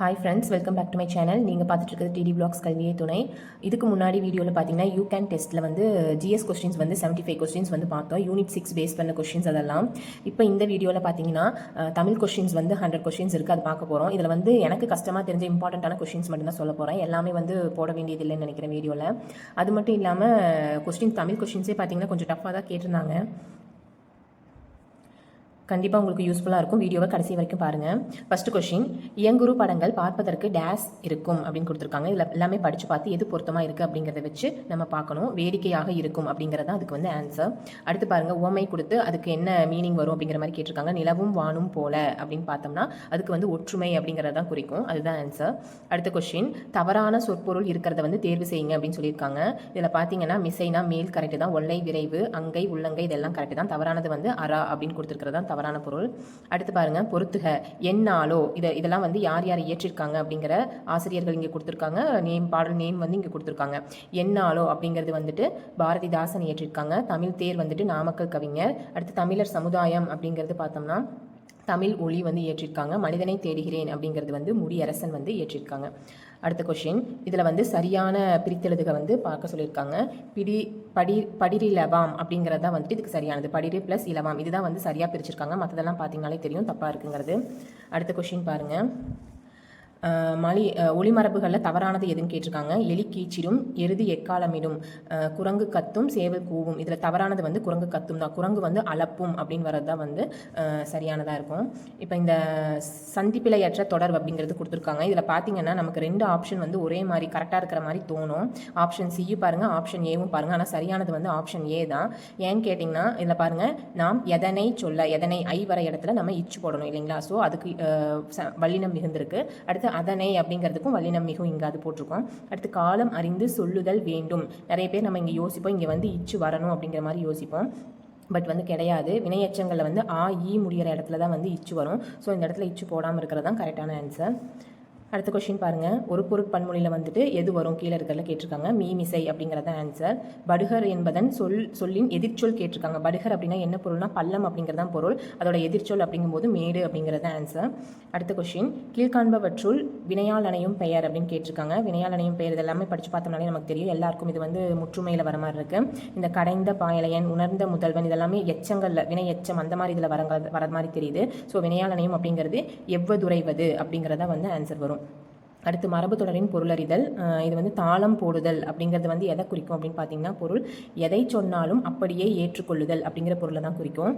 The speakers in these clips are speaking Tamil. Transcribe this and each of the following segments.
Hi friends welcome back to my channel நீங்கள் பார்த்துட்டு இருக்கிறது டிடி பிளாக்ஸ் கல்வியை துணை. இதுக்கு முன்னாடி வீடியோவில் பார்த்தீங்கன்னா யூ கேன் டெஸ்ட்டில் வந்து ஜிஎஸ் கொஸ்டின்ஸ் வந்து 75 ஃபைவ் கொஸ்டின்ஸ் வந்து பார்த்தோம். யூனிட் சிக்ஸ் பேஸ் பண்ண கொஸ்டின்ஸ் அதெல்லாம். இப்போ இந்த வீடியோவில் பார்த்தீங்கன்னா தமிழ் கொஸ்டின்ஸ் வந்து ஹண்ட்ரட் கொஸ்டின்ஸ் இருக்குது அது பார்க்க போகிறோம் இதில் வந்து எனக்கு கஷ்டமாக தெரிஞ்ச இம்பார்ட்டண்ட்டான கொஸ்டின்ஸ் மட்டும் தான் சொல்ல போகிறேன் எல்லாமே வந்து போட வேண்டியதில்லைன்னு நினைக்கிறேன் வீடியோவில் அது மட்டும் இல்லாமல் கொஸ்டின் தமிழ் கொஸ்டின்ஸே பார்த்தீங்கன்னா கொஞ்சம் டஃப்பாக தான் கேட்டிருந்தாங்க. கண்டிப்பாக உங்களுக்கு யூஸ்ஃபுல்லாக இருக்கும். வீடியோவை கடைசி வரைக்கும் பாருங்கள் ஃபஸ்ட்டு கொஷின் இயங்குரு படங்கள் பார்ப்பதற்கு டேஸ் இருக்கும் அப்படின்னு கொடுத்துருக்காங்க. இதில் எல்லாமே படித்து பார்த்து எது பொருத்தமாக இருக்குது அப்படிங்கிறத வச்சு நம்ம பார்க்கணும். வேடிக்கையாக இருக்கும் அப்படிங்கிறது அதுக்கு வந்து ஆன்சர் அடுத்து பாருங்கள் உவமை கொடுத்து அதுக்கு என்ன மீனிங் வரும் அப்படிங்கிற மாதிரி கேட்டிருக்காங்க. நிலவும் வானும் போல அப்படின்னு பார்த்தோம்னா அதுக்கு வந்து ஒற்றுமை அப்படிங்கிறது தான் குறிக்கும். அதுதான் ஆன்சர் அடுத்த கொஷின் தவறான சொற்பொருள் இருக்கிறத வந்து தேர்வு செய்யுங்க அப்படின்னு சொல்லியிருக்காங்க. இதில் பார்த்தீங்கன்னா மிசைனா மேல் கரெக்டு தான் ஒல்லை விரைவு அங்கை உள்ளங்கை இதெல்லாம் கரெக்டு தான் தவறானது வந்து அரா அப்படின்னு கொடுத்துருக்கிறது தவறு. தவறான பொருள். அடுத்து பாருங்க பொறுத்துக என்னாலோ இதை இதெல்லாம் வந்து யார் யார் இயற்றிருக்காங்க அப்படிங்கிற ஆசிரியர்கள் இங்கே கொடுத்துருக்காங்க. நேம் பாடல் நேம் வந்து இங்கே கொடுத்துருக்காங்க. என்னாலோ அப்படிங்கிறது வந்துட்டு பாரதிதாசன் இயற்றிருக்காங்க. தமிழ் தேர் வந்துட்டு நாமக்கல் கவிஞர். அடுத்து தமிழர் சமுதாயம் அப்படிங்கிறது பார்த்தோம்னா தமிழ் ஒளி வந்து ஏற்றிருக்காங்க. மனிதனை தேடுகிறேன் அப்படிங்கிறது வந்து முடியரசன் வந்து ஏற்றிருக்காங்க. அடுத்த கொஷின் இதில் வந்து சரியான பிரித்தெழுதுக வந்து பார்க்க சொல்லியிருக்காங்க. பிடி படி படிரிலவாம் அப்படிங்கிறது தான் வந்துட்டு இதுக்கு சரியானது. படிரி ப்ளஸ் இலவாம். இதுதான் வந்து சரியாக பிரிச்சிருக்காங்க. மற்றதெல்லாம் பார்த்தீங்கனாலே தெரியும். தப்பாக இருக்குங்கிறது. அடுத்த கொஷின் பாருங்கள் மலி ஒளிமரபுகளில் தவறானது எதுன்னு கேட்டிருக்காங்க. எலி கீச்சிடும் எருது எக்காலமிடும். குரங்கு கத்தும் சேவல் கூவும். இதில் தவறானது வந்து குரங்கு கத்தும் தான். குரங்கு வந்து அளப்பும் அப்படின்னு வர்றது தான் வந்து சரியானதாக இருக்கும். இப்போ இந்த சந்திப்பிலையற்ற தொடர்பு அப்படிங்கிறது கொடுத்துருக்காங்க. இதில் பார்த்தீங்கன்னா நமக்கு ரெண்டு ஆப்ஷன் வந்து ஒரே மாதிரி கரெக்டாக இருக்கிற மாதிரி தோணும். ஆப்ஷன் சியும் பாருங்கள் ஆப்ஷன் ஏவும் பாருங்கள் ஆனால் சரியானது வந்து ஆப்ஷன் ஏ தான். ஏன்னு கேட்டிங்கன்னா இதில் பாருங்கள் நாம் எதனை சொல்ல எதனை ஐ வர இடத்துல நம்ம இச்சு போடணும் இல்லைங்களா? ஸோ அதுக்கு ச- வல்லினம் மிகுந்திருக்கு. அடுத்து அதனை அப்படிங்கிறதுக்கும் வல்லினம் மிகவும் இங்காது போட்டிருக்கோம். அடுத்து காலம் அறிந்து சொல்லுதல் வேண்டும். நிறைய பேர் நம்ம இங்கே யோசிப்போம். இங்கே வந்து இச்சு வரணும் அப்படிங்கிற மாதிரி யோசிப்போம். பட் வந்து கிடையாது. வினையச்சங்களில் வந்து ஆ ஈ முடிகிற இடத்துல தான் வந்து இச்சு வரும். ஸோ இந்த இடத்துல இச்சு போடாமல் இருக்கிறது தான் கரெக்டான ஆன்சர் அடுத்த கொஷின் பாருங்கள் ஒரு பொருட்பன்மொழியில் வந்துட்டு எது வரும்? கீழே இருக்கிறதுல கேட்டிருக்காங்க. மீமிசை அப்படிங்கிறத ஆன்சர் படுகர் என்பதன் சொல் சொல்லின் எதிர்ச்சொல் கேட்டிருக்காங்க. படுகர் அப்படின்னா என்ன பொருள்னா பள்ளம் அப்படிங்கிறதான் பொருள். அதோட எதிர்ச்சொல் அப்படிங்கும்போது மேடு அப்படிங்கிறது ஆன்சர் அடுத்த கொஷின் கீழ்காண்பவற்றுள் வினையால் அணையும் பெயர் அப்படின்னு கேட்டிருக்காங்க. வினையால் அணையும் பெயர் இதெல்லாமே படித்து பார்த்தோம்னாலே நமக்கு தெரியும். எல்லாருக்கும் இது வந்து முற்றுமையில் வர மாதிரி இருக்கு. இந்த கடைந்த பாயலையன் உணர்ந்த முதல்வன் இதெல்லாமே எச்சங்களில் வினை எச்சம் அந்த மாதிரி இதில் வரங்க வர மாதிரி தெரியுது. ஸோ வினையால் அணையும் அப்படிங்கிறது எவ்வதுரைவது அப்படிங்கிறதா வந்து ஆன்சர் வரும். அடுத்து மரபு தொடரின் பொருளறிதல் இது வந்து தாளம் போடுதல் அப்படிங்கிறது வந்து எதை குறிக்கும் அப்படின்னு பார்த்தீங்கன்னா பொருள் எதை சொன்னாலும் அப்படியே ஏற்றுக்கொள்ளுதல் அப்படிங்கிற பொருளை தான் குறிக்கும்.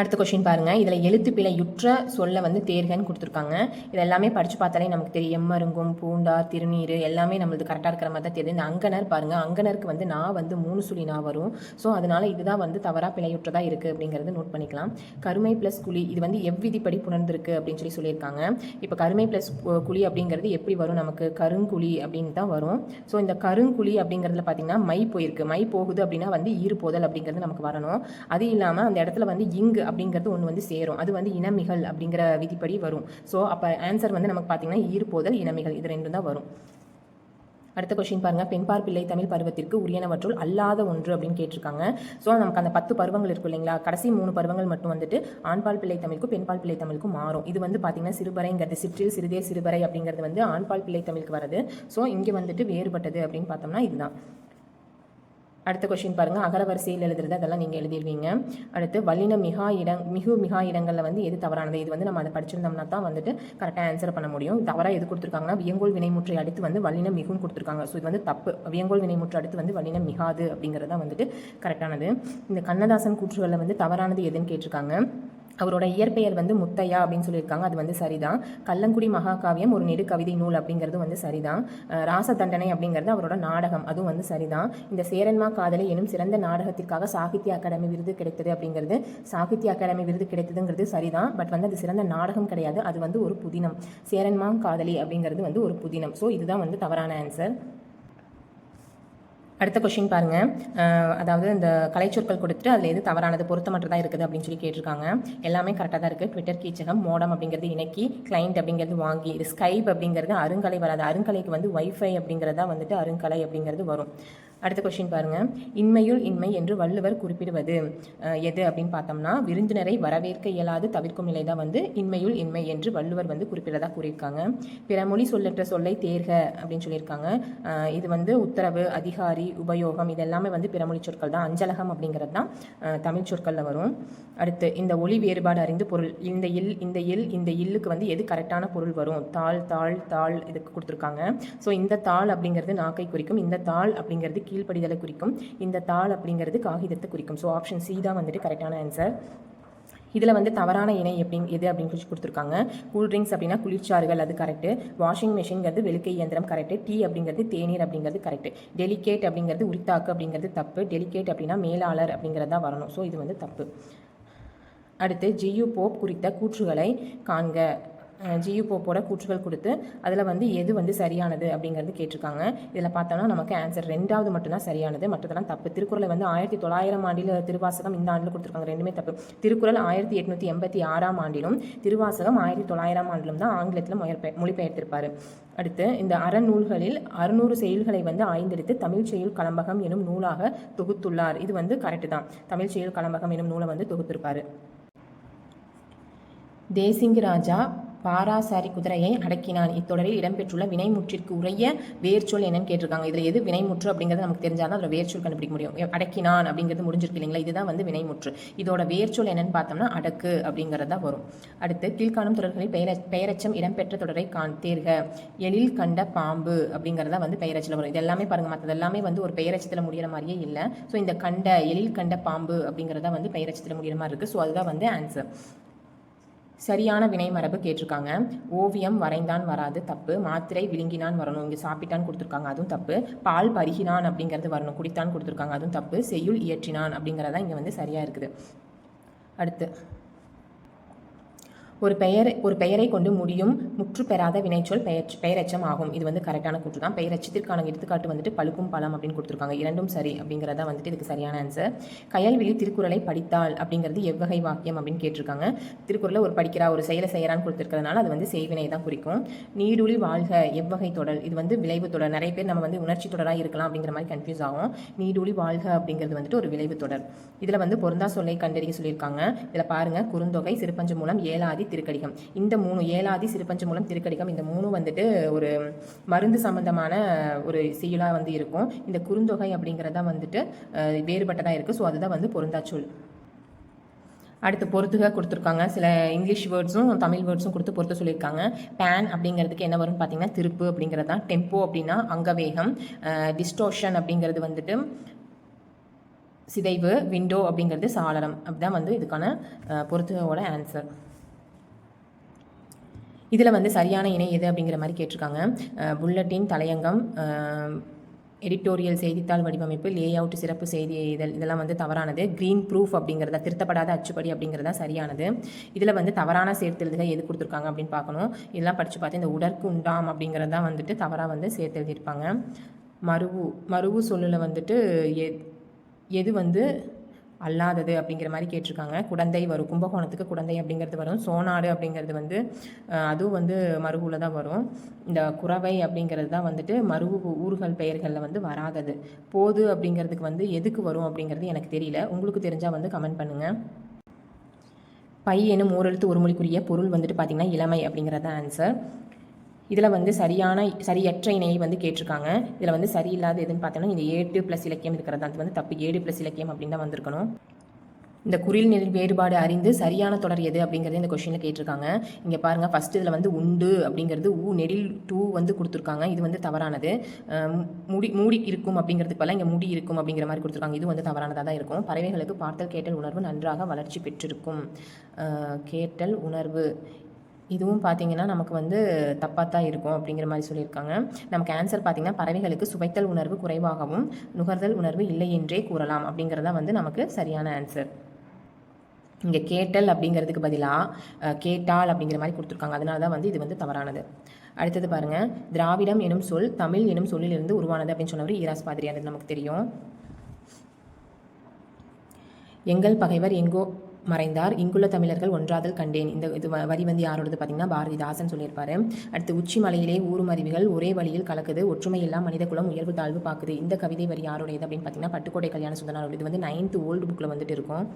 அடுத்த கொஷின் பாருங்கள் இதில் எழுத்து பிழையுற்ற சொல்ல வந்து தேர்கன்னு கொடுத்துருக்காங்க. இது எல்லாமே படித்து பார்த்தாலே நமக்கு தெரியும். எம்மருங்கும் பூண்டார் திருநீர் எல்லாமே நம்மளுக்கு கரெக்டாக இருக்கிற மாதிரி தான் தெரியுது. இந்த அங்கனர் பாருங்கள் அங்கனருக்கு வந்து நான் வந்து மூணு சுழி நான் வரும். ஸோ அதனால இதுதான் வந்து தவறாக பிழையுற்றதாக இருக்குது அப்படிங்கிறது நோட் பண்ணிக்கலாம். கருமை ப்ளஸ் குழி இது வந்து எவ்விதிப்படி புணர்ந்திருக்கு அப்படின்னு சொல்லி சொல்லியிருக்காங்க. இப்போ கருமை ப்ளஸ் குழி அப்படிங்கிறது எப்படி வரும்? நமக்கு கருங்குழி அப்படின்னு தான் வரும். ஸோ இந்த கருங்குழி அப்படிங்கிறதுல பார்த்தீங்கன்னா மை போயிருக்கு. மை போகுது அப்படின்னா வந்து ஈறு போதல் அப்படிங்கிறது நமக்கு வரணும். அது இல்லாமல் அந்த இடத்துல வந்து இங்கு அப்படிங்கிறது ஒன்று வந்து சேரும். அது வந்து இனமிகள் அப்படிங்கிற விதிப்படி வரும். ஸோ அப்போ ஆன்சர் வந்து நமக்கு பார்த்தீங்கன்னா ஈர்ப்போதல் இனமிகள் இது ரெண்டும் தான் வரும். அடுத்த கொஷின் பாருங்கள் பெண்பார் பிள்ளை தமிழ் பருவத்திற்கு உரியனவற்றுள் அல்லாத ஒன்று அப்படின்னு கேட்டிருக்காங்க. ஸோ நமக்கு அந்த பத்து பருவங்கள் இருக்கும் இல்லைங்களா? கடைசி மூணு பருவங்கள் மட்டும் வந்துட்டு ஆண்பால் பிள்ளை தமிழுக்கும் பெண்பால் பிள்ளை தமிழுக்கும் மாறும். இது வந்து பார்த்தீங்கன்னா சிறுபறைங்கிறது சிற்றில் சிறுதே சிறுபறை அப்படிங்கிறது வந்து ஆண்பால் பிள்ளை தமிழுக்கு வருது ஸோ இங்கே வந்துட்டு வேறுபட்டது அப்படின்னு பார்த்தோம்னா இதுதான். அடுத்த கொஷின் பாருங்கள் அகர வரிசையில் எழுதுறது அதெல்லாம் நீங்கள் எழுதிடுவீங்க அடுத்து வல்லின மிகா இடம் மிகு மிகா இடங்களில் வந்து எது தவறானது? இது வந்து நம்ம அதை படிச்சிருந்தோம்னா தான் வந்துட்டு கரெக்டாக ஆன்சர் பண்ண முடியும். தவறாக எது கொடுத்துருக்காங்கன்னா வியங்கோல் வினைமுற்றை அடுத்து வந்து வல்லின மிகுன்னு கொடுத்துருக்காங்க. ஸோ இது வந்து தப்பு. வியங்கோல் வினைமுற்று அடுத்து வந்து வல்லின மிகாது அப்படிங்கிறது தான் வந்துட்டு கரெக்டானது இந்த கண்ணதாசன் கூற்றுகளில் வந்து தவறானது எதுன்னு கேட்டிருக்காங்க. அவரோட இயற்பெயர் வந்து முத்தையா அப்படின்னு சொல்லியிருக்காங்க. அது வந்து சரிதான். கல்லங்குடி மகாகாவியம் ஒரு நெடுக்கவிதை நூல் அப்படிங்கிறது வந்து சரிதான். ராச தண்டனை அப்படிங்கிறது அவரோட நாடகம். அதுவும் வந்து சரிதான். இந்த சேரன்மா காதலி எனும் சிறந்த நாடகத்திற்காக சாகித்ய அகாடமி விருது கிடைத்தது அப்படிங்கிறது சாகித்ய அகாடமி விருது கிடைத்ததுங்கிறது சரிதான். பட் வந்து அது சிறந்த நாடகம் கிடையாது. அது வந்து ஒரு புதினம். சேரன்மா காதலி அப்படிங்கிறது வந்து ஒரு புதினம். ஸோ இதுதான் வந்து தவறான ஆன்சர் அடுத்த கொஷின் பாருங்க. அதாவது இந்த கலைச்சொற்கள் கொடுத்துட்டு அதில் எது தவறானது பொருத்தமற்றதாக இருக்குது அப்படின்னு சொல்லி கேட்டிருக்காங்க. எல்லாமே கரெக்டாக தான் இருக்குது ட்விட்டர் கீச்சகம் மோடம் அப்படிங்கிறது இணக்கி கிளைண்ட் அப்படிங்கிறது வாங்கி ஸ்கைப் அப்படிங்கிறது அருங்கலை வராது. அருங்கலைக்கு வந்து வைஃபை அப்படிங்கிறதா வந்துட்டு அருங்கலை அப்படிங்கிறது வரும். அடுத்த கொஷின் பாருங்கள் இன்மையுள் இன்மை என்று வள்ளுவர் குறிப்பிடுவது. எது அப்படின்னு பார்த்தோம்னா விருந்தினரை வரவேற்க இயலாது தவிர்க்கும் நிலை தான் வந்து இன்மையுள் இன்மை என்று வள்ளுவர் வந்து குறிப்பிடதாக கூறியிருக்காங்க. பிறமொழி சொல்லற்ற சொல்லை தேர்க அப்படின்னு சொல்லியிருக்காங்க. இது வந்து உத்தரவு அதிகாரி உபயோகம் இது எல்லாமே வந்து பிறமொழி சொற்கள் தான். அஞ்சலகம் அப்படிங்கிறது தான் தமிழ் சொற்களில் வரும். அடுத்து இந்த ஒளி வேறுபாடு அறிந்து பொருள் இந்த இல் இந்த இல் இந்த இல்லுக்கு வந்து எது கரெக்டான பொருள் வரும்? தாள் தாள் தாள் இதுக்கு கொடுத்துருக்காங்க. ஸோ இந்த தாள் அப்படிங்கிறது நாக்கை குறிக்கும். இந்த தாள் அப்படிங்கிறது கீழ்ப்படிதலை குறிக்கும். இந்த தாள் அப்படிங்கிறது காகிதத்தை குறிக்கும். ஸோ ஆப்ஷன் சி தான் வந்துட்டு கரெக்டான ஆன்சர் இதில் வந்து தவறான இணை எப்படி எது அப்படின்னு சொல்லி கொடுத்துருக்காங்க. கூல் ட்ரிங்க்ஸ் அப்படின்னா குளிர்ச்சாறுகள் அது கரெக்டு வாஷிங் மிஷின்ங்கிறது வெளுக்கை இயந்திரம் கரெக்டு டீ அப்படிங்கிறது தேநீர் அப்படிங்கிறது கரெக்டு டெலிகேட் அப்படிங்கிறது உரித்தாக்கு அப்படிங்கிறது தப்பு. டெலிகேட் அப்படின்னா மேலாளர் அப்படிங்கிறது தான் வரணும். ஸோ இது வந்து தப்பு. அடுத்து ஜியு போப் குறித்த கூற்றுகளை காண்க. ஜியு போப்போட கூற்றுகள் கொடுத்து அதில் வந்து எது வந்து சரியானது அப்படிங்கிறது கேட்டிருக்காங்க. இதில் பார்த்தோம்னா நமக்கு ஆன்சர் ரெண்டாவது மட்டும்தான் சரியானது. மற்றதெல்லாம் தப்பு. திருக்குறளை வந்து ஆயிரத்தி தொள்ளாயிரம் ஆண்டில் திருவாசகம் இந்த ஆண்டில் கொடுத்துருக்காங்க. ரெண்டுமே தப்பு. திருக்குறள் ஆயிரத்தி எட்நூற்றி எண்பத்தி ஆறாம் ஆண்டிலும் திருவாசகம் ஆயிரத்தி தொள்ளாயிரம் ஆண்டிலும் தான் ஆங்கிலத்தில் மொழிபெ மொழிபெயர்த்திருப்பார். அடுத்து இந்த அறநூல்களில் அறுநூறு செயல்களை வந்து ஆய்ந்தெடுத்து தமிழ் செயல் கலம்பகம் எனும் நூலாக தொகுத்துள்ளார். இது வந்து கரெக்டு தான். தமிழ் செயல் கலம்பகம் எனும் நூலை வந்து தொகுத்திருப்பார். தேசிங்கு ராஜா பாராசாரி குதிரையை அடக்கினான். இத்தொடரில் இடம்பெற்றுள்ள வினைமுற்றிற்கு உரிய வேர்ச்சொல் என்னன்னு கேட்டிருக்காங்க. இதில் எது வினைமுற்று அப்படிங்கிறது நமக்கு தெரிஞ்சால் தான் அதில் வேர்ச்சொல் கண்டுபிடிக்க முடியும். அடக்கினான் அப்படிங்கிறது முடிஞ்சிருக்கு இல்லைங்களா? இதுதான் வந்து வினைமுற்று. இதோட வேர்ச்சொல் என்னன்னு பார்த்தோம்னா அடக்கு அப்படிங்கிறது தான் வரும். அடுத்து கீழ்காணும் தொடர்களில் பெயர பெயரச்சம் இடம்பெற்ற தொடரை காண் தேர்க. எழில் கண்ட பாம்பு அப்படிங்கிறதா வந்து பெயரச்சில் வரும். இது எல்லாமே பாருங்கள் மற்றது எல்லாமே வந்து ஒரு பெயரச்சத்தில் முடிகிற மாதிரியே இல்லை. ஸோ இந்த கண்ட எழில் கண்ட பாம்பு அப்படிங்கிறதா வந்து பெயரச்சத்தில் முடிகிற மாதிரி இருக்குது ஸோ அதுதான் வந்து ஆன்சர் சரியான வினை மரபு கேட்டிருக்காங்க. ஓவியம் வரைந்தான் வராது தப்பு. மாத்திரை விழுங்கினான் வரணும். இங்கே சாப்பிட்டான் கொடுத்துருக்காங்க. அதுவும் தப்பு. பால் பருகினான் அப்படிங்கிறது வரணும். குடித்தான் கொடுத்துருக்காங்க. அதுவும் தப்பு. செய்யுள் இயற்றினான் அப்படிங்கிறதான் இங்கே வந்து சரியாக இருக்குது. அடுத்து. ஒரு பெயர் ஒரு பெயரை கொண்டு முடியும் முற்று பெறாத வினைச்சொல் பெயர் பெயரச்சம் ஆகும். இது வந்து கரெக்டான கூற்று தான் பெயரச்சத்திற்கான எடுத்துக்காட்டு வந்துட்டு பழுக்கும் பழம் அப்படின்னு கொடுத்துருக்காங்க. இரண்டும் சரி அப்படிங்கிறதா வந்துட்டு இதுக்கு சரியான ஆன்சர் கயல்விழி திருக்குறளை படித்தால் அப்படிங்கிறது எவ்வகை வாக்கியம் அப்படின்னு கேட்டிருக்காங்க. திருக்குறளை ஒரு படிக்கிறா ஒரு செயலை செய்கிறான்னு கொடுத்துருக்கிறதுனால அது வந்து செய்வினை தான் குறிக்கும். நீடுழி வாழ்க எவ்வகை தொடர் இது வந்து விளைவு தொடர். நிறைய பேர் நம்ம வந்து உணர்ச்சி தொடராக இருக்கலாம் அப்படிங்கிற மாதிரி கன்ஃபியூஸ் ஆகும். நீடுழி வாழ்க அப்படிங்கிறது வந்துட்டு ஒரு விளைவு தொடர். இதில் வந்து பொருந்தா சொல்லை கண்டறிய சொல்லியிருக்காங்க. இதில் பாருங்கள் குறுந்தொகை சிறுபஞ்சு மூலம் ஏழாதி திருக்கடிகம். இந்த மூணு ஏலாதி சிறுபஞ்ச மூலம் திருக்கடிகம் இந்த மூணு வந்துட்டு ஒரு மருந்து சம்பந்தமான ஒரு செயலாக வந்து இருக்கும். இந்த குறுந்தொகை அப்படிங்கிறதா வந்துட்டு வேறுபட்டதாக இருக்குது ஸோ அதுதான் வந்து பொருந்தா சொல் அடுத்து பொறுத்துக கொடுத்துருக்காங்க. சில இங்கிலீஷ் வேர்ட்ஸும் தமிழ் வேர்ட்ஸும் கொடுத்து பொறுத்து சொல்லியிருக்காங்க. பேன் அப்படிங்கிறதுக்கு என்ன வரும்னு பார்த்தீங்கன்னா திருப்பு அப்படிங்கிறது. தான் டெம்போ அப்படின்னா அங்கவேகம். டிஸ்டோஷன் அப்படிங்கிறது வந்துட்டு சிதைவு விண்டோ அப்படிங்கிறது சாளரம். அப்படிதான் வந்து இதுக்கான பொறுத்துகோட ஆன்சர் இதில் வந்து சரியான இணை எது அப்படிங்கிற மாதிரி கேட்டிருக்காங்க. புல்லட்டின் தலையங்கம் எடிட்டோரியல் செய்தித்தாள் வடிவமைப்பு லே அவுட் சிறப்பு செய்தி இதழ் இதெல்லாம் வந்து தவறானது. க்ரீன் ப்ரூஃப் அப்படிங்கிறத திருத்தப்படாத அச்சுப்படி அப்படிங்கிறதா சரியானது. இதில் வந்து தவறான சேர்த்தெழுதுகள் எது கொடுத்துருக்காங்க அப்படின்னு பார்க்கணும். இதெல்லாம் படித்து பார்த்து இந்த உடற்கு உண்டாம் அப்படிங்கிறது தான் வந்துட்டு தவறாக வந்து சேர்த்தெழுதியிருப்பாங்க. மருவு மருவு சொல்லில் வந்துட்டு எ எது வந்து அல்லாதது அப்படிங்கிற மாதிரி கேட்டிருக்காங்க. குடந்தை வரும். கும்பகோணத்துக்கு குடந்தை அப்படிங்கிறது வரும். சோனாடு அப்படிங்கிறது வந்து அதுவும் வந்து மருவூல தான் வரும். இந்த குறவை அப்படிங்கிறது தான் வந்துட்டு மருவு ஊர்கள் பெயர்களில் வந்து வராதது. போது அப்படிங்கிறதுக்கு வந்து எதுக்கு வரும் அப்படிங்கிறது எனக்கு தெரியல. உங்களுக்கு தெரிஞ்சால் வந்து கமெண்ட் பண்ணுங்கள் பை எனும் ஓரெழுத்து ஒரு மொழிக்குரிய பொருள் வந்துட்டு பார்த்திங்கன்னா இளமை அப்படிங்கிறது தான் ஆன்சர் இதில் வந்து சரியான சரியற்ற இணையை வந்து கேட்டிருக்காங்க. இதில் வந்து சரியில்லாத எதுன்னு பார்த்தோன்னா இந்த ஏட்டு ப்ளஸ் இலக்கியம் இருக்கிறது. அது வந்து தப்பு. ஏடு ப்ளஸ் இலக்கியம் அப்படின்னு தான் வந்திருக்கணும். இந்த குறில் நெல் வேறுபாடு அறிந்து சரியான தொடர் எது அப்படிங்கிறது இந்த கொஷினில் கேட்டிருக்காங்க. இங்கே பாருங்கள் ஃபஸ்ட் இதில் வந்து உண்டு அப்படிங்கிறது ஊ நெடில் டூ வந்து கொடுத்துருக்காங்க. இது வந்து தவறானது. முடி மூடி இருக்கும் அப்படிங்கிறதுக்கு பதிலாக இங்கே முடி இருக்கும் அப்படிங்கிற மாதிரி கொடுத்துருக்காங்க. இது வந்து தவறானதாக தான் இருக்கும். பறவைகளுக்கு பார்த்தல் கேட்டல் உணர்வு நன்றாக வளர்ச்சி பெற்றிருக்கும். கேட்டல் உணர்வு. இதுவும் பார்த்தீங்கன்னா நமக்கு வந்து தப்பாக தான் இருக்கும் அப்படிங்கிற மாதிரி சொல்லியிருக்காங்க. நமக்கு ஆன்சர் பார்த்திங்கன்னா பறவைகளுக்கு சுவைத்தல் உணர்வு குறைவாகவும் நுகர்தல் உணர்வு இல்லை என்றே கூறலாம் அப்படிங்கிறதா வந்து நமக்கு சரியான ஆன்சர் இங்கே கேட்டல் அப்படிங்கிறதுக்கு பதிலாக கேட்டால் அப்படிங்கிற மாதிரி கொடுத்துருக்காங்க. அதனால தான் வந்து இது வந்து தவறானது. அடுத்தது பாருங்கள் திராவிடம் எனும் சொல் தமிழ் எனும் சொல்லிலிருந்து உருவானது அப்படின்னு சொன்னவர் ஈராஸ் பாதிரியானது நமக்கு தெரியும். எங்கள் பகைவர் எங்கோ மறைந்தார். இங்குள்ள தமிழர்கள் ஒன்றாதல் கண்டேன். இந்த இது வரி வந்து யாரோடது பார்த்தீங்கன்னா பாரதிதாசன் சொல்லியிருப்பாரு. அடுத்து உச்சி மலையிலே ஊரும் அருவிகள் ஒரே வழியில் கலக்குது. ஒற்றுமை எல்லாம் மனித குலம் உயர்வு தாழ்வு பார்க்குது இந்த கவிதை வரி யாருடையது அப்படின்னு பார்த்தீங்கன்னா பட்டுக்கோட்டை கல்யாண சுந்தரனாரோட இது வந்து நைன்த் ஓல்டு புக்கில் வந்துட்டு இருக்கும்.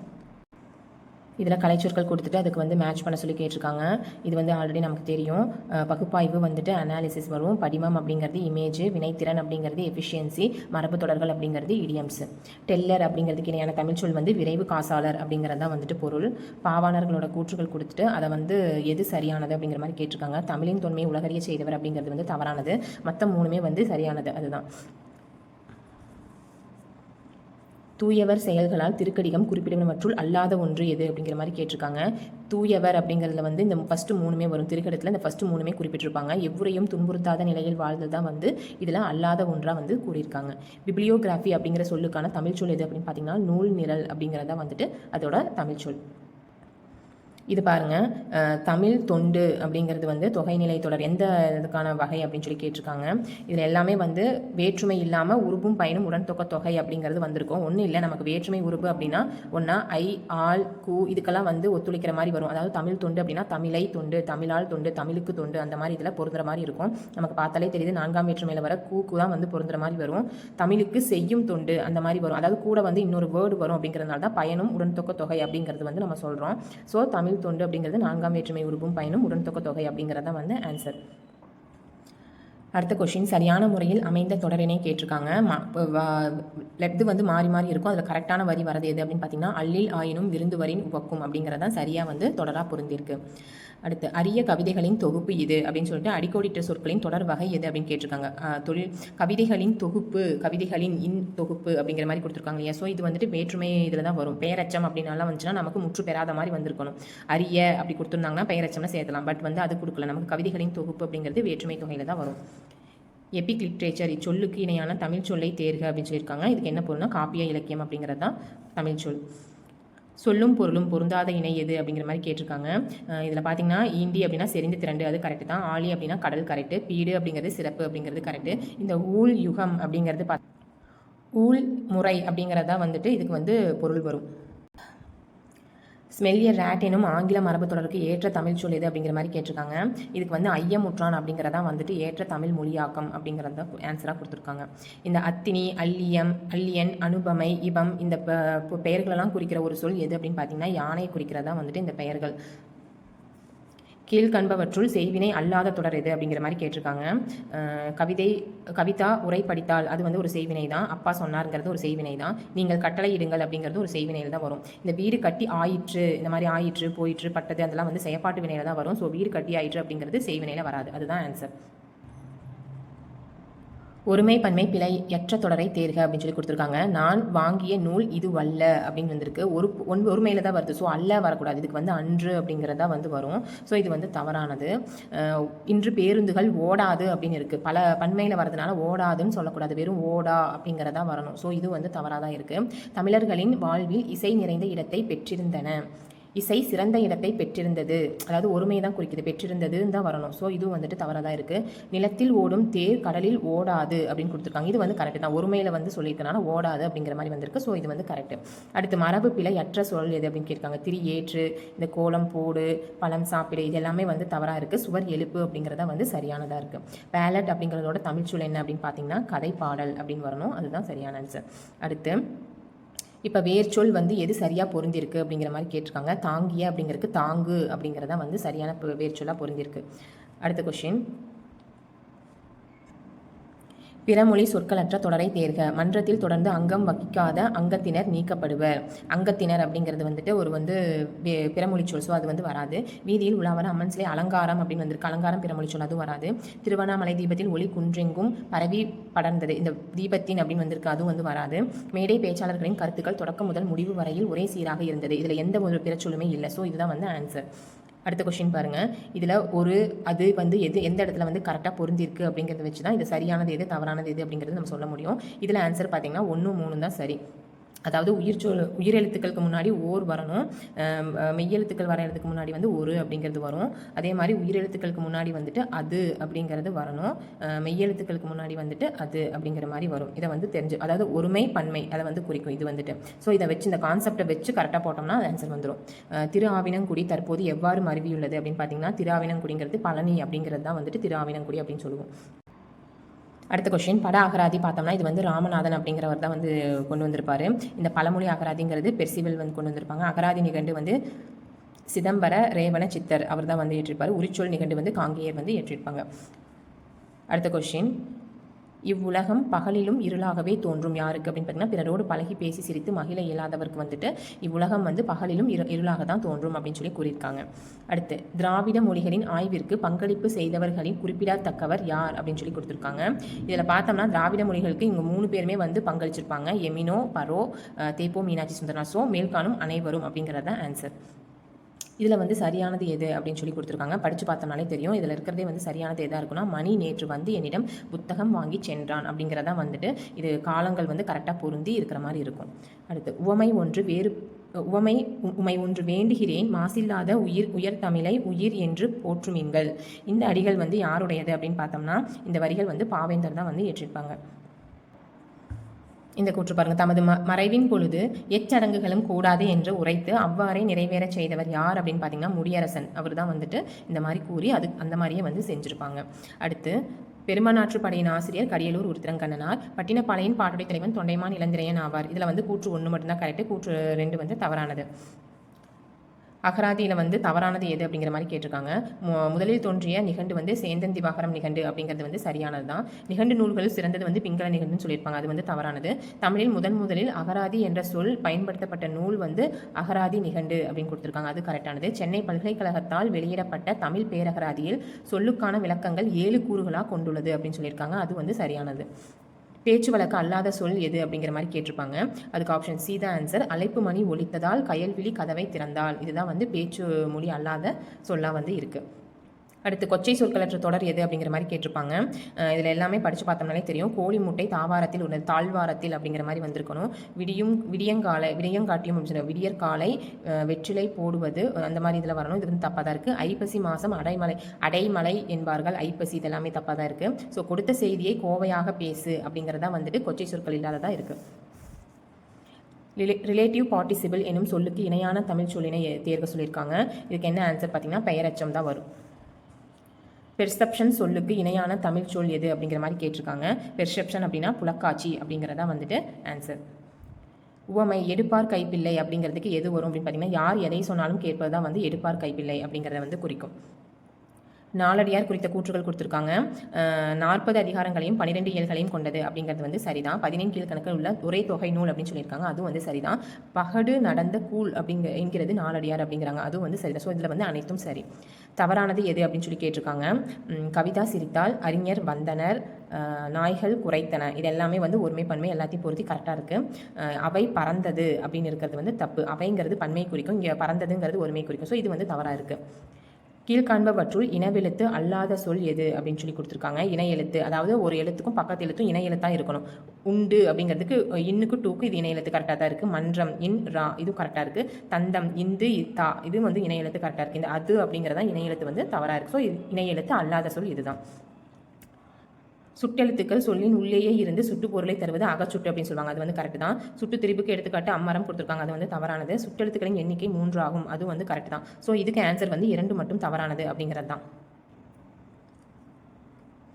இதில் கலைச்சொற்கள் கொடுத்துட்டு அதுக்கு வந்து மேட்ச் பண்ண சொல்லி கேட்டிருக்காங்க. இது வந்து ஆல்ரெடி நமக்கு தெரியும். பகுப்பாய்வு வந்துட்டு அனாலிசிஸ் வரும். படிமம் அப்படிங்கிறது இமேஜ் வினைத்திறன் அப்படிங்கிறது எஃபிஷியன்சி மரபு தொடர்கள் அப்படிங்கிறது இடியம்ஸ் டெல்லர் அப்படிங்கிறதுக்கு இணையான தமிழ் சொல் வந்து விரைவு காசாளர் அப்படிங்கிறது தான் வந்துட்டு பொருள். பாவாணர்களோட கூற்றுகள் கொடுத்துட்டு அதை வந்து எது சரியானது அப்படிங்கிற மாதிரி கேட்டிருக்காங்க. தமிழின் தொன்மை உலகறிய செய்தவர் அப்படிங்கிறது வந்து தவறானது. மற்ற மூணுமே வந்து சரியானது. அதுதான். தூயவர் செயல்களால் திருக்கடிகம் மற்றும் அல்லாத ஒன்று எது அப்படிங்கிற மாதிரி கேட்டிருக்காங்க. தூயவர் அப்படிங்கிறதுல வந்து இந்த ஃபஸ்ட்டு மூணுமே வரும். திருக்கடத்தில் இந்த ஃபஸ்ட்டு மூணுமே குறிப்பிட்டிருப்பாங்க. எவ்வுரையும் துன்புறுத்தாத நிலையில் வாழ்தல் தான் வந்து இதில் அல்லாத ஒன்றாக வந்து கூறியிருக்காங்க. பிப்ளியோகிராஃபி அப்படிங்கிற சொல்லுக்கான தமிழ் சொல் எது அப்படின்னு பார்த்தீங்கன்னா நூல் நிரல் அப்படிங்கிறதா வந்துட்டு அதோட தமிழ் சொல் இது பாருங்க தமிழ் தொண்டு அப்படிங்கிறது வந்து தொகைநிலை தொடர் எந்த இதுக்கான வகை அப்படின்னு சொல்லி கேட்டிருக்காங்க. இதில் எல்லாமே வந்து வேற்றுமை இல்லாமல் உருபும் பயனும் உடன்தொக்க தொகை அப்படிங்கிறது வந்திருக்கும். ஒன்றும் இல்லை நமக்கு வேற்றுமை உருபு அப்படின்னா ஒன்றா ஐ ஆள் கூ இதுக்கெல்லாம் வந்து ஒத்துழைக்கிற மாதிரி வரும். அதாவது தமிழ் தொண்டு அப்படின்னா தமிழை தொண்டு தமிழால் தொண்டு தமிழுக்கு தொண்டு அந்த மாதிரி இதில் பொருந்துற மாதிரி இருக்கும். நமக்கு பார்த்தாலே தெரியுது நான்காம் வேற்றுமையில் வர கூக்கு தான் வந்து பொருந்துற மாதிரி வரும். தமிழுக்கு செய்யும் தொண்டு அந்த மாதிரி வரும். அதாவது கூட வந்து இன்னொரு வேர்டு வரும் அப்படிங்கிறதுனால தான் பயனும் உடன்தொக்க தொகை அப்படிங்கிறது வந்து நம்ம சொல்கிறோம் ஸோ தமிழ் தொண்டு அப்படிங்கிறது நான்காம் வேற்றுமை உருவும் பயனும் உடன்தொக்க தொகை அப்படிங்கிறத வந்து ஆன்சர் அடுத்த கொஷின் சரியான முறையில் அமைந்த தொடரினை கேட்டிருக்காங்க. லெட்டு வந்து மாறி மாறி இருக்கும். அதில் கரெக்டான வரி வரது எது அப்படின்னு பார்த்தீங்கன்னா அல்லில் ஆயினும் விருந்து வரின் உவக்கும் அப்படிங்கிறதான் சரியாக வந்து தொடராக பொருந்திருக்கு அடுத்து அரிய கவிதைகளின் தொகுப்பு இது அப்படின்னு சொல்லிட்டு அடிக்கோடிட்ட சொற்களின் தொடர் வகை எது அப்படின்னு கேட்டிருக்காங்க. தொழில் கவிதைகளின் தொகுப்பு கவிதைகளின் இன் தொகுப்பு அப்படிங்கிற மாதிரி கொடுத்துருக்காங்க இல்லையா? ஸோ இது வந்துட்டு வேற்றுமை இதில் தான் வரும். பேரச்சம் அப்படின்னாலாம் வந்துச்சுன்னா நமக்கு முற்று பெறாத மாதிரி வந்திருக்கணும். அரிய அப்படி கொடுத்துருந்தாங்கன்னா பெயரச்சம்னா சேர்த்தலாம். பட் வந்து அது கொடுக்கல. நமக்கு கவிதைகளின் தொகுப்பு அப்படிங்கிறது வேற்றுமை தொகையில் தான் வரும். எபிக் லிட்ரேச்சர் இச்சொல்லுக்கு இணையான தமிழ் சொல்லை தேர்க அப்படின்னு சொல்லியிருக்காங்க. இதுக்கு என்ன பொருள்னா காப்பிய இலக்கியம் அப்படிங்கிறது தான் தமிழ் சொல். சொல்லும் பொருளும் பொருந்தாத இணை எது அப்படிங்கிற மாதிரி கேட்டிருக்காங்க. இதில் பார்த்தீங்கன்னா ஈண்டி அப்படின்னா செறிந்து திரண்டு அது கரெக்டு தான். ஆழி அப்படின்னா கடல் கரெக்டு பீடு அப்படிங்கிறது சிறப்பு அப்படிங்கிறது கரெக்டு இந்த ஊழ் யுகம் அப்படிங்கிறது பாத் ஊழ் முறை அப்படிங்கிறதா வந்துட்டு இதுக்கு வந்து பொருள் வரும். ஸ்மெல்லிய ரேட் எனும் ஆங்கில மரபு தொடருக்கு ஏற்ற தமிழ் சொல் எது அப்படிங்கிற மாதிரி கேட்டிருக்காங்க. இதுக்கு வந்து ஐயமுற்றான் அப்படிங்கிறதா வந்துட்டு ஏற்ற தமிழ் மொழியாக்கம் அப்படிங்கிறத ஆன்சராக கொடுத்துருக்காங்க. இந்த அத்தினி அல்லியம் அல்லியன் அனுபமை இபம் இந்த ப- பெயர்களெல்லாம் குறிக்கிற ஒரு சொல் எது அப்படின்னு பார்த்தீங்கன்னா யானை குறிக்கிறதா வந்துட்டு இந்த பெயர்கள். கீழ்கண்பவற்றுள் செய்வினை அல்லாத தொடர் இது அப்படிங்கிற மாதிரி கேட்டிருக்காங்க. கவிதை கவிதா உரை படித்தால் அது வந்து ஒரு செய்வினை தான். அப்பா சொன்னாருங்கிறது ஒரு செய்வினை தான். நீங்கள் கட்டளை இடுங்கள் அப்படிங்கிறது ஒரு செய்வினையில் தான் வரும். இந்த வீடு கட்டி ஆயிற்று இந்த மாதிரி ஆயிற்று போயிற்று பட்டது அதெல்லாம் வந்து செயற்பாட்டு வினையில் தான் வரும். ஸோ வீடு கட்டி ஆயிற்று அப்படிங்கிறது செய்வினையில் வராது. அதுதான் ஆன்சர் ஒருமை பன்மை பிழையற்ற தொடரை தேர்க அப்படின்னு சொல்லி கொடுத்துருக்காங்க. நான் வாங்கிய நூல் இது வல்ல அப்படின்னு வந்திருக்கு. ஒரு ஒன் ஒருமையில் தான் வருது. ஸோ அல்ல வரக்கூடாது. இதுக்கு வந்து அன்று அப்படிங்கிறதா வந்து வரும். ஸோ இது வந்து தவறானது. இன்று பேருந்துகள் ஓடாது அப்படின்னு இருக்குது பல பன்மையில் வரதுனால ஓடாதுன்னு சொல்லக்கூடாது. வெறும் ஓடா அப்படிங்கிறதா வரணும். ஸோ இது வந்து தவறாக தான் இருக்குது தமிழர்களின் வாழ்வில் இசை நிறைந்த இடத்தை பெற்றிருந்தன. இசை சிறந்த இடத்தை பெற்றிருந்தது. அதாவது ஒருமை தான் குறிக்கிது. பெற்றிருந்ததுன்னு தான் வரணும். ஸோ இதுவும் வந்துட்டு தவறாக தான் இருக்குது நிலத்தில் ஓடும் தேர் கடலில் ஓடாது அப்படின்னு கொடுத்துருக்காங்க. இது வந்து கரெக்ட் தான். ஒருமையில் வந்து சொல்லியிருக்கனால ஓடாது அப்படிங்கிற மாதிரி வந்திருக்கு. ஸோ இது வந்து கரெக்ட் அடுத்து மரபு பிழை அற்ற சொல் எது அப்படின்னு கேட்காங்க திரி ஏற்று இந்த கோலம் போடு பழம் சாப்பிடு இது எல்லாமே வந்து தவறாக இருக்குது சுவர் எழுப்பு அப்படிங்கிறதா வந்து சரியானதாக இருக்குது பேலட் அப்படிங்கிறதோட தமிழ் என்ன அப்படின்னு பார்த்தீங்கன்னா கதை பாடல் அப்படின்னு வரணும். அதுதான் சரியான ஆன்சர் அடுத்து இப்போ வேர்ச்சொல் வந்து எது சரியாக பொருந்திருக்கு அப்படிங்கிற மாதிரி கேட்டிருக்காங்க. தாங்கிய அப்படிங்கிறதுக்கு தாங்கு அப்படிங்கிறதா வந்து சரியான வேர்ச்சொல்லாக பொருந்திருக்கு. அடுத்த கொஷின் பிறமொழி சொற்களற்ற தொடரை தேர்க. மன்றத்தில் தொடர்ந்து அங்கம் வகிக்காத அங்கத்தினர் நீக்கப்படுவர் அங்கத்தினர் அப்படிங்கிறது வந்துட்டு ஒரு வந்து பிறமொழி சொல். ஸோ அது வந்து வராது. வீதியில் உலாவர அம்மன் சிலை அலங்காரம் அப்படின்னு வந்திருக்கு. அலங்காரம் பிறமொழி சொல் அதுவும் வராது. திருவண்ணாமலை தீபத்தில் ஒளி குன்றெங்கும் பரவி படர்ந்தது. இந்த தீபத்தின் அப்படின்னு வந்திருக்கு. அதுவும் வந்து வராது. மேடை பேச்சாளர்களின் கருத்துக்கள் தொடக்கம் முதல் முடிவு வரையில் ஒரே சீராக இருந்தது. இதில் எந்த ஒரு பிறச்சொல்லுமே இல்லை. ஸோ இதுதான் வந்து ஆன்சர் அடுத்த கொஷின் பாருங்கள் இதில் ஒரு அது வந்து எது எந்த இடத்துல வந்து கரெக்டாக பொருந்திருக்கு அப்படிங்கிறத வச்சு தான் இது சரியானது எது தவறானது எது அப்படிங்கிறது நம்ம சொல்ல முடியும். இதில் ஆன்சர் பார்த்தீங்கன்னா ஒன்று மூணு தான் சரி. அதாவது உயிர் சொல் உயிரெழுத்துக்களுக்கு முன்னாடி ஓர் வரணும். மெய்யெழுத்துக்கள் வரைகிறதுக்கு முன்னாடி வந்து ஒரு அப்படிங்கிறது வரும். அதே மாதிரி உயிரெழுத்துக்களுக்கு முன்னாடி வந்துட்டு அது அப்படிங்கிறது வரணும். மெய்யெழுத்துக்களுக்கு முன்னாடி வந்துட்டு அது அப்படிங்கிற மாதிரி வரும். இதை வந்து தெரிஞ்சு அதாவது ஒருமை பன்மை அதை வந்து குறிக்கும் இது வந்துட்டு. ஸோ இதை வச்சு இந்த கான்செப்டை வச்சு கரெக்டாக போட்டோம்னா அது ஆன்சர் வந்துடும் திரு ஆவினங்குடி தற்போது எவ்வாறு மருவியுள்ளது அப்படின்னு பார்த்தீங்கன்னா திரு ஆவினங்குடிங்கிறது பழனி அப்படிங்கிறது தான் வந்துட்டு திரு ஆவினங்குடி அப்படின்னு சொல்லுவோம். அடுத்த கொஸ்டின் பட அகராதி பார்த்தோம்னா இது வந்து ராமநாதன் அப்படிங்கிறவர் தான் வந்து கொண்டு வந்திருப்பாரு. இந்த பழமொழி அகராதிங்கிறது பெர்சிவல் வந்து கொண்டு வந்திருப்பாங்க. அகராதி நிகண்டு வந்து சிதம்பர ரேவண சித்தர் அவர் தான் வந்து ஏற்றிருப்பார். உரிச்சொல் நிகண்டு வந்து காங்கேயர் வந்து ஏற்றிருப்பாங்க. அடுத்த கொஷின் இவ்வுலகம் பகலிலும் இருளாகவே தோன்றும். யாருக்கு? அப்படின்னு பார்த்தீங்கன்னா பிறரோடு பழகி பேசி சிரித்து மகிழ இயலாதவருக்கு வந்துட்டு இவ்வுலகம் வந்து பகலிலும் இரு இருளாக தான் தோன்றும் அப்படின்னு சொல்லி கூறியிருக்காங்க. அடுத்து திராவிட மொழிகளின் ஆய்விற்கு பங்களிப்பு செய்தவர்களின் குறிப்பிடத்தக்கவர் யார்? அப்படின்னு சொல்லி கொடுத்துருக்காங்க. இதில் பார்த்தோம்னா திராவிட மொழிகளுக்கு இங்கே மூணு பேருமே வந்து பங்களிச்சிருப்பாங்க. எமினோ பரோ தேப்போ மீனாட்சி சுந்தரனாசோ மேல்காணும் அனைவரும் அப்படிங்கிறது தான் ஆன்சர் இதில் வந்து சரியானது எது அப்படின்னு சொல்லி கொடுத்துருக்காங்க. படித்து பார்த்தோம்னாலே தெரியும். இதில் இருக்கிறதே வந்து சரியானது எதாக இருக்குன்னா மணி நேற்று வந்து என்னிடம் புத்தகம் வாங்கி சென்றான் அப்படிங்கிறதா வந்துட்டு இது காலங்கள் வந்து கரெக்டாக பொருந்தி இருக்கிற மாதிரி இருக்கும். அடுத்து உவமை ஒன்று வேறு உவமை உ- உமை ஒன்று வேண்டுகிறேன். மாசில்லாத உயிர் உயர் தமிழை உயிர் என்று போற்றுமீன்கள். இந்த அடிகள் வந்து யாருடையது அப்படின்னு பார்த்தோம்னா இந்த வரிகள் வந்து பாவேந்தர் தான் வந்து ஏற்றிருப்பாங்க. இந்த கூற்று பாருங்க. தமது ம மறைவின் பொழுது எச்சடங்குகளும் கூடாது என்று உரைத்து அவ்வாறே நிறைவேறச் செய்தவர் யார் அப்படின்னு பார்த்தீங்கன்னா முடியரசன். அவர் தான் வந்துட்டு இந்த மாதிரி கூறி அது அந்த மாதிரியே வந்து செஞ்சுருப்பாங்க. அடுத்து பெருமநாற்று படையின் ஆசிரியர் கடியலூர் உருத்திரங்கண்ணனார் பட்டினப்பாளையின் பாட்டுடை தலைவன் தொண்டைமான் இளந்திரையன் ஆவார். இதில் வந்து கூற்று ஒன்று மட்டும்தான் கரெக்டு கூற்று ரெண்டு வந்து தவறானது. அகராதியில் வந்து தவறானது எது அப்படிங்கிற மாதிரி கேட்டிருக்காங்க. முதலில் தோன்றிய நிகண்டு வந்து சேந்தன் திவாகரம் நிகண்டு அப்படிங்கிறது வந்து சரியானது தான். நிகண்டு நூல்கள் சிறந்தது வந்து பிங்கள நிகண்டுன்னு சொல்லியிருப்பாங்க. அது வந்து தவறானது. தமிழில் முதன் முதலில் அகராதி என்ற சொல் பயன்படுத்தப்பட்ட நூல் வந்து அகராதி நிகண்டு அப்படின்னு கொடுத்துருக்காங்க. அது கரெக்டானது. சென்னை பல்கலைக்கழகத்தால் வெளியிடப்பட்ட தமிழ் பேரகராதியில் சொல்லுக்கான விளக்கங்கள் ஏழு கூறுகளாக கொண்டுள்ளது அப்படின்னு சொல்லியிருக்காங்க. அது வந்து சரியானது. பேச்சு வழக்கு அல்லாத சொல் எது அப்படிங்கிற மாதிரி கேட்டிருப்பாங்க. அதுக்கு ஆப்ஷன் சி தான் ஆன்சர் அழைப்பு மணி ஒழித்ததால் கயல்விழி கதவை திறந்தால். இதுதான் வந்து பேச்சு மொழி அல்லாத சொல்லாக வந்து இருக்குது அடுத்து கொச்சை சொற்களற்ற தொடர் எது அப்படிங்கிற மாதிரி கேட்டிருப்பாங்க. இதில் எல்லாமே படித்து பார்த்தோம்னாலே தெரியும். கோழி முட்டை தாவாரத்தில் உள்ளது தாழ்வாரத்தில் அப்படிங்கிற மாதிரி வந்திருக்கணும். விடியும் விடியங்காலை விடியங்காட்டியும் அப்படின்னு சொல்லுவாங்க. விடியற்காலை வெற்றிலை போடுவது அந்த மாதிரி இதில் வரணும். இது வந்து தப்பாக தான் இருக்குது ஐப்பசி மாதம் அடைமலை அடைமலை என்பார்கள். ஐப்பசி இதெல்லாமே தப்பாக தான் இருக்குது ஸோ கொடுத்த செய்தியை கோவையாக பேசு அப்படிங்கிறதா வந்துட்டு கொச்சை சொற்கள் இல்லாததாக இருக்குது ரிலேட்டிவ் பார்ட்டிசிபிள் எனும் சொல்லுக்கு இணையான தமிழ் சொல்லினை தேர்வு சொல்லியிருக்காங்க. இதுக்கு என்ன ஆன்சர் பார்த்தீங்கன்னா பெயரச்சம் தான் வரும். பெர்செப்ஷன் சொல்லுக்கு இணையான தமிழ் சொல் எது அப்படிங்கிற மாதிரி கேட்டிருக்காங்க. பெர்செப்ஷன் அப்படின்னா புலக்காட்சி அப்படிங்கிறதா வந்துட்டு ஆன்சர் உவமை எடுப்பார் கைப்பிள்ளை அப்படிங்கிறதுக்கு எது வரும் அப்படின்னு பார்த்தீங்கன்னா யார் எதை சொன்னாலும் கேட்பது தான் வந்து எடுப்பார் கைப்பிள்ளை அப்படிங்கிறத வந்து குறிக்கும். நாலடியார் குறித்த கூற்றுகள் கொடுத்துருக்காங்க. நாற்பது அதிகாரங்களையும் பன்னிரெண்டு இயல்களையும் கொண்டது அப்படிங்கிறது வந்து சரிதான். பதினேழு கீழ்கணக்கில் உள்ள ஒரே தொகை நூல் அப்படின்னு சொல்லியிருக்காங்க. அதுவும் வந்து சரிதான். பகடு நடந்த கூழ் அப்படிங்க என்கிறது நாலடியார் அப்படிங்கிறாங்க. அதுவும் வந்து சரிதான். ஸோ இதில் வந்து அனைத்தும் சரி. தவறானது எது அப்படின்னு சொல்லி கேட்டிருக்காங்க. கவிதா சிரித்தால் அறிஞர் வந்தனர் நாய்கள் குறைத்தன இது எல்லாமே வந்து ஒருமை பன்மை எல்லாத்தையும் பொருத்தி கரெக்டாக இருக்குது அவை பறந்தது அப்படின்னு இருக்கிறது வந்து தப்பு. அவைங்கிறது பன்மை குறிக்கும். இங்கே பறந்ததுங்கிறது ஒருமை குறிக்கும். ஸோ இது வந்து தவறாக இருக்குது கீழ்காண்பவற்றுள் இனவெழுத்து அல்லாத சொல் எது? அப்படின்னு சொல்லி கொடுத்துருக்காங்க. இணை எழுத்து அதாவது ஒரு எழுத்துக்கும் பக்கத்து எழுத்தும் இணை எழுத்தாக இருக்கணும். உண்டு அப்படிங்கிறதுக்கு இன்னுக்கு டூக்கு இது இணை எழுத்து கரெக்டாக தான் இருக்குது மன்றம் இன் ரா இதுவும் கரெக்டாக இருக்குது தந்தம் இந்து இத்தா இது வந்து இணை எழுத்து கரெக்டாக இருக்குது இந்த அது அப்படிங்கிறதான் இணை எழுத்து வந்து தவறாக இருக்குது ஸோ இணை எழுத்து அல்லாத சொல் இதுதான். சுட்டெழுத்துக்கள் சொல்லின் உள்ளேயே இருந்து சுட்டு பொருளை தருவது அகச்சுட்டு அப்படின்னு சொல்லுவாங்க. அது வந்து கரெக்ட் தான். சுட்டு திரிபுக்கு எடுத்துக்காட்டு அம்மரம் கொடுத்துருக்காங்க. அது வந்து தவறானது. சுட்டெழுத்துக்களின் எண்ணிக்கை மூன்று ஆகும். அது வந்து கரெக்ட் தான். ஸோ இதுக்கு ஆன்சர் வந்து இரண்டு மட்டும் தவறானது அப்படிங்கிறது தான்.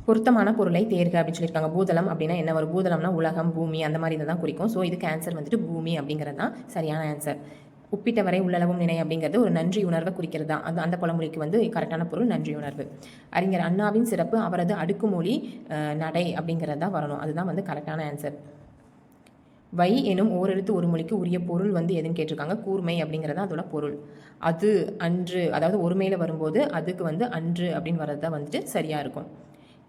பொருத்தமான பொருளை தேர்க அப்படின்னு சொல்லியிருக்காங்க. பூதளம் அப்படின்னா என்ன வரும்? பூதளம்னா உலகம் பூமி அந்த மாதிரி இதை தான் குறிக்கும். ஸோ இதுக்கு ஆன்சர் வந்துட்டு பூமி அப்படிங்கிறது தான் சரியான ஆன்சர் உப்பிட்ட வரை உள்ளளவும் நினை அப்படிங்கிறது ஒரு நன்றி உணர்வை குறிக்கிறது தான். அந்த அந்த பழமொழிக்கு வந்து கரெக்டான பொருள் நன்றி உணர்வு. அறிஞர் அண்ணாவின் சிறப்பு அவரது அடுக்குமொழி நடை அப்படிங்கிறது தான் வரணும். அதுதான் வந்து கரெக்டான ஆன்சர் வை எனும் ஓரெழுத்து ஒரு மொழிக்கு உரிய பொருள் வந்து எதுன்னு கேட்டிருக்காங்க. கூர்மை அப்படிங்கிறது தான் அதோட பொருள். அது அன்று அதாவது ஒருமையில் வரும்போது அதுக்கு வந்து அன்று அப்படின்னு வர்றது தான் வந்துட்டு சரியாக இருக்கும்.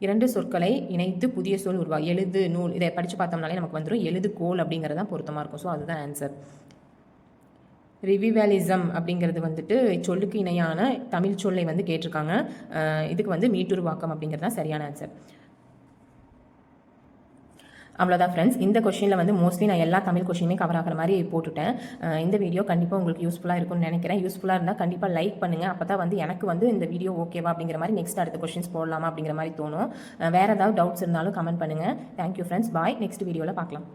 இரண்டு சொற்களை இணைத்து புதிய சொல் உருவா எழுது நூல் இதை படித்து பார்த்தோம்னாலே நமக்கு வந்துடும் எழுது கோல் அப்படிங்கிறது தான் பொருத்தமாக இருக்கும். ஸோ அதுதான் ஆன்சர் ரிவிவேலிசம் அப்படிங்கிறது வந்துட்டு சொல்லுக்கு இணையான தமிழ் சொல்லை வந்து கேட்டிருக்காங்க. இதுக்கு வந்து மீட்டுருவாக்கம் அப்படிங்கிறது தான் சரியான ஆன்சர் அவ்வளோதான் ஃப்ரெண்ட்ஸ் இந்த கொஷினில் வந்து மோஸ்ட்லி நான் எல்லா தமிழ் கொஷினுமே கவர் ஆகிற மாதிரி போட்டுட்டேன். இந்த வீடியோ கண்டிப்பாக உங்களுக்கு யூஸ்ஃபுல்லாக இருக்கும்னு நினைக்கிறேன். யூஸ்ஃபுல்லாக இருந்தால் கண்டிப்பாக லைக் பண்ணுங்கள் அப்போ தான் வந்து எனக்கு வந்து இந்த வீடியோ ஓகேவா அப்படிங்கிற மாதிரி நெக்ஸ்ட் அடுத்த கொஷின்ஸ் போடலாமா அப்படிங்கிற மாதிரி தோணும். வேறு ஏதாவது டவுட்ஸ் இருந்தாலும் கமெண்ட் பண்ணுங்கள் தேங்க்யூ ஃப்ரெண்ட்ஸ் பாய் நெக்ஸ்ட் வீடியோவில் பார்க்கலாம்.